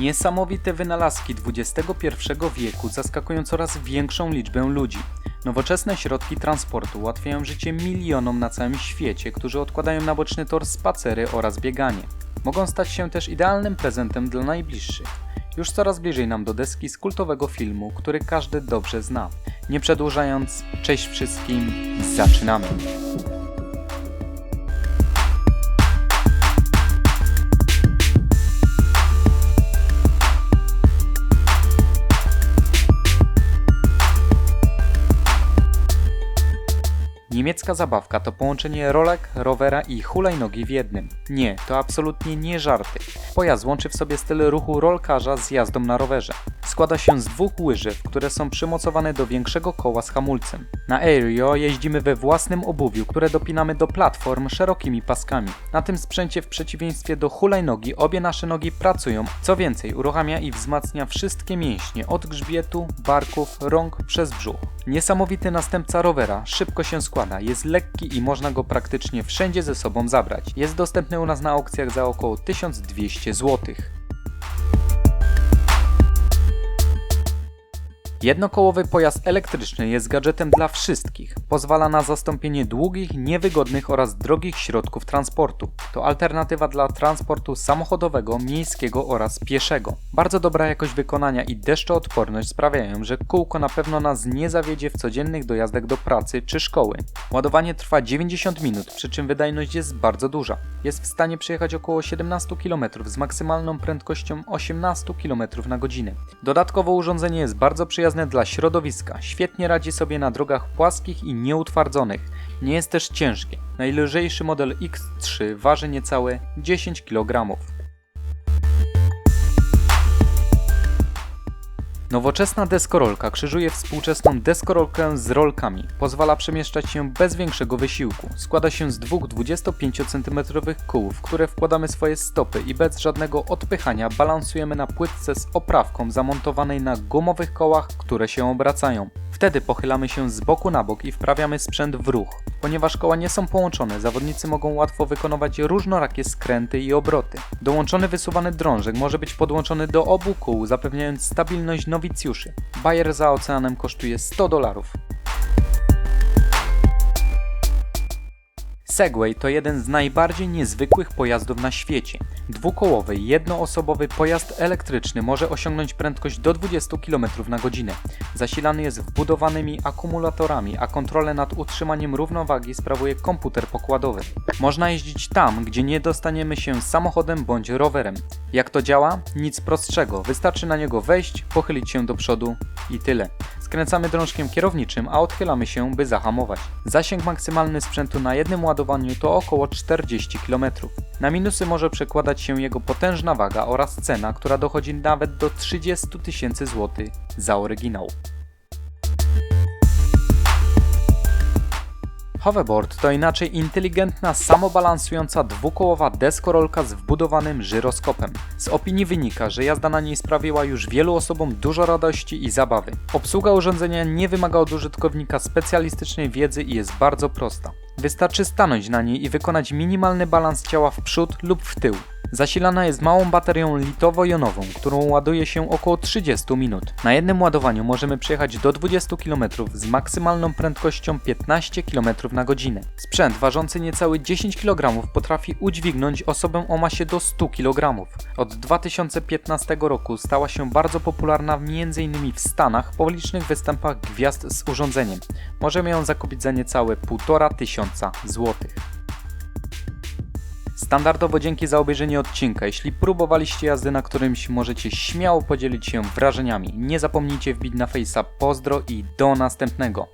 Niesamowite wynalazki XXI wieku zaskakują coraz większą liczbę ludzi. Nowoczesne środki transportu ułatwiają życie milionom na całym świecie, którzy odkładają na boczny tor spacery oraz bieganie. Mogą stać się też idealnym prezentem dla najbliższych. Już coraz bliżej nam do deski z kultowego filmu, który każdy dobrze zna. Nie przedłużając, cześć wszystkim, zaczynamy! Niemiecka zabawka to połączenie rolek, rowera i hulajnogi w jednym. Nie, to absolutnie nie żarty. Pojazd łączy w sobie styl ruchu rolkarza z jazdą na rowerze. Składa się z dwóch łyżew, które są przymocowane do większego koła z hamulcem. Na Aerio jeździmy we własnym obuwiu, które dopinamy do platform szerokimi paskami. Na tym sprzęcie w przeciwieństwie do hulajnogi obie nasze nogi pracują. Co więcej, uruchamia i wzmacnia wszystkie mięśnie od grzbietu, barków, rąk przez brzuch. Niesamowity następca rowera, szybko się składa, jest lekki i można go praktycznie wszędzie ze sobą zabrać. Jest dostępny u nas na aukcjach za około 1200 zł. Jednokołowy pojazd elektryczny jest gadżetem dla wszystkich. Pozwala na zastąpienie długich, niewygodnych oraz drogich środków transportu. To alternatywa dla transportu samochodowego, miejskiego oraz pieszego. Bardzo dobra jakość wykonania i deszczoodporność sprawiają, że kółko na pewno nas nie zawiedzie w codziennych dojazdach do pracy czy szkoły. Ładowanie trwa 90 minut, przy czym wydajność jest bardzo duża. Jest w stanie przejechać około 17 km z maksymalną prędkością 18 km na godzinę. Dodatkowo urządzenie jest bardzo przyjazne dla środowiska, świetnie radzi sobie na drogach płaskich i nieutwardzonych. Nie jest też ciężkie. Najlżejszy model X3 waży niecałe 10 kg. Nowoczesna deskorolka krzyżuje współczesną deskorolkę z rolkami. Pozwala przemieszczać się bez większego wysiłku. Składa się z dwóch 25 cm kół, w które wkładamy swoje stopy i bez żadnego odpychania balansujemy na płytce z oprawką zamontowanej na gumowych kołach, które się obracają. Wtedy pochylamy się z boku na bok i wprawiamy sprzęt w ruch. Ponieważ koła nie są połączone, zawodnicy mogą łatwo wykonywać różnorakie skręty i obroty. Dołączony wysuwany drążek może być podłączony do obu kół, zapewniając stabilność nowicjuszy. Bajer za oceanem kosztuje 100 dolarów. Segway to jeden z najbardziej niezwykłych pojazdów na świecie. Dwukołowy, jednoosobowy pojazd elektryczny może osiągnąć prędkość do 20 km na godzinę. Zasilany jest wbudowanymi akumulatorami, a kontrolę nad utrzymaniem równowagi sprawuje komputer pokładowy. Można jeździć tam, gdzie nie dostaniemy się samochodem bądź rowerem. Jak to działa? Nic prostszego. Wystarczy na niego wejść, pochylić się do przodu i tyle. Skręcamy drążkiem kierowniczym, a odchylamy się, by zahamować. Zasięg maksymalny sprzętu na jednym ładowaniu to około 40 km. Na minusy może przekładać się jego potężna waga oraz cena, która dochodzi nawet do 30 tysięcy złotych za oryginał. Hoverboard to inaczej inteligentna, samobalansująca dwukołowa deskorolka z wbudowanym żyroskopem. Z opinii wynika, że jazda na niej sprawiła już wielu osobom dużo radości i zabawy. Obsługa urządzenia nie wymaga od użytkownika specjalistycznej wiedzy i jest bardzo prosta. Wystarczy stanąć na niej i wykonać minimalny balans ciała w przód lub w tył. Zasilana jest małą baterią litowo-jonową, którą ładuje się około 30 minut. Na jednym ładowaniu możemy przejechać do 20 km z maksymalną prędkością 15 km na godzinę. Sprzęt ważący niecałe 10 kg potrafi udźwignąć osobę o masie do 100 kg. Od 2015 roku stała się bardzo popularna m.in. w Stanach po licznych występach gwiazd z urządzeniem. Możemy ją zakupić za niecałe 1,5 tysiąca złotych. Standardowo dzięki za obejrzenie odcinka. Jeśli próbowaliście jazdy na którymś, możecie śmiało podzielić się wrażeniami. Nie zapomnijcie wbić na Face'a pozdro i do następnego.